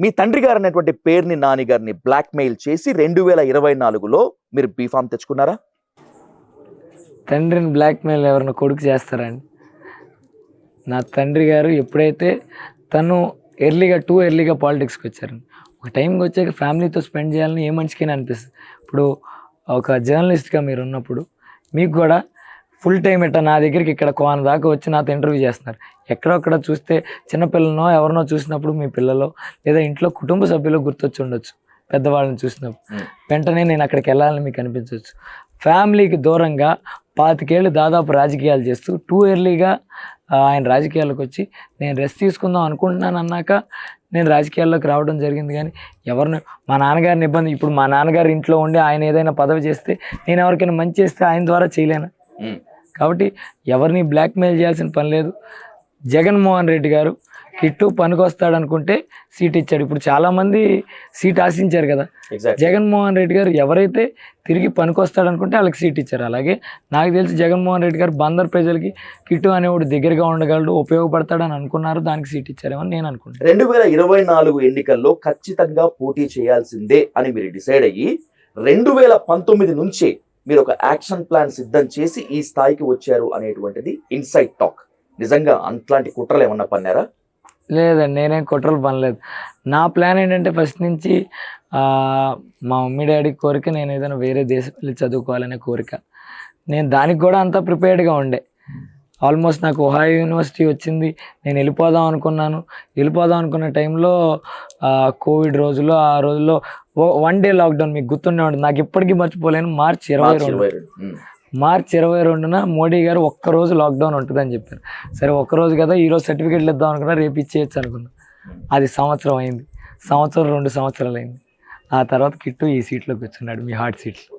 మీ తండ్రి గారు అనేటువంటి పేరుని నాని గారిని బ్లాక్మెయిల్ చేసి రెండు వేల ఇరవై నాలుగులో మీరు బీఫామ్ తెచ్చుకున్నారా? తండ్రిని బ్లాక్మెయిల్ ఎవరిని కొడుకు చేస్తారండి? నా తండ్రి గారు ఎప్పుడైతే తను ఎర్లీగా టూ ఎర్లీగా పాలిటిక్స్కి వచ్చారండి ఒక టైంకి వచ్చాక ఫ్యామిలీతో స్పెండ్ చేయాలని ఏ మనిషికైనా అనిపిస్తుంది. ఇప్పుడు ఒక జర్నలిస్ట్గా మీరు ఉన్నప్పుడు మీకు కూడా ఫుల్ టైం ఇట్లా నా దగ్గరికి ఇక్కడ కోన దాకా వచ్చి నాతో ఇంటర్వ్యూ చేస్తున్నారు. ఎక్కడొక్కడ చూస్తే చిన్నపిల్లనో ఎవరినో చూసినప్పుడు మీ పిల్లలో లేదా ఇంట్లో కుటుంబ సభ్యులు గుర్తొచ్చి ఉండొచ్చు పెద్దవాళ్ళని చూసినప్పుడు. వెంటనే నేను అక్కడికి వెళ్ళాలని మీకు అనిపించవచ్చు ఫ్యామిలీకి దూరంగా పాతికేళ్ళు దాదాపు రాజకీయాలు చేస్తూ టూ ఇయర్లీగా ఆయన రాజకీయాల్లోకి వచ్చి నేను రెస్ట్ తీసుకుందాం అనుకుంటున్నాను అన్నాక నేను రాజకీయాల్లోకి రావడం జరిగింది కానీ ఎవరిని మా నాన్నగారిని ఇబ్బంది ఇప్పుడు మా నాన్నగారు ఇంట్లో ఉండి ఆయన ఏదైనా పదవి చేస్తే నేను ఎవరికైనా మంచి చేస్తే ఆయన ద్వారా చేయలేను? కాబట్టి ఎవరిని బ్లాక్మెయిల్ చేయాల్సిన పని లేదు. జగన్మోహన్ రెడ్డి గారు కిట్టు పనికొస్తాడు అనుకుంటే సీట్ ఇచ్చాడు. ఇప్పుడు చాలామంది సీట్ ఆశించారు కదా. జగన్మోహన్ రెడ్డి గారు ఎవరైతే తిరిగి పనికొస్తాడు అనుకుంటే వాళ్ళకి సీట్ ఇచ్చారు. అలాగే నాకు తెలిసి జగన్మోహన్ రెడ్డి గారు బందర్ ప్రజలకి కిట్టు అనేవాడు దగ్గరగా ఉండగలడు ఉపయోగపడతాడని అనుకున్నారు. దానికి సీట్ ఇచ్చారేమో అని నేను అనుకుంటున్నాను. రెండు వేల ఇరవై నాలుగు ఎన్నికల్లో ఖచ్చితంగా పోటీ చేయాల్సిందే అని మీరు డిసైడ్ అయ్యి రెండు వేల పంతొమ్మిది నుంచే మీరు ఒక యాక్షన్ ప్లాన్ సిద్ధం చేసి ఈ స్థాయికి వచ్చారు అనేటువంటిది ఇన్సైట్ టాక్. నిజంగా అట్లాంటి కుట్రలు ఏమన్నా పన్నారా? లేదండి నేనేం కుట్రలు పనలేదు. నా ప్లాన్ ఏంటంటే ఫస్ట్ నుంచి మా మమ్మీ డాడీ కోరిక నేను ఏదైనా వేరే దేశం వెళ్ళి చదువుకోవాలనే కోరిక. నేను దానికి కూడా అంతా ప్రిపేర్డ్గా ఉండే. ఆల్మోస్ట్ నాకు ఒహాయో యూనివర్సిటీ వచ్చింది. నేను వెళ్ళిపోదాం అనుకున్నాను. వెళ్ళిపోదాం అనుకున్న టైంలో కోవిడ్ రోజుల్లో ఆ రోజుల్లో వన్ డే లాక్డౌన్ మీకు గుర్తుండే ఉంటుంది. నాకు ఇప్పటికీ మర్చిపోలేను. మార్చ్ ఇరవై రెండు. మార్చ్ ఇరవై రెండున మోడీ గారు ఒక్కరోజు లాక్డౌన్ ఉంటుందని చెప్పారు. సరే ఒక్కరోజు కదా ఈరోజు సర్టిఫికేట్లు ఇద్దాం అనుకున్నా రేపు ఇచ్చేయచ్చు అనుకున్నా. అది సంవత్సరం అయింది. సంవత్సరం రెండు సంవత్సరాలు అయింది. ఆ తర్వాత కిట్టు ఈ సీట్లోకి వచ్చున్నాడు మీ హార్ట్ సీట్లో.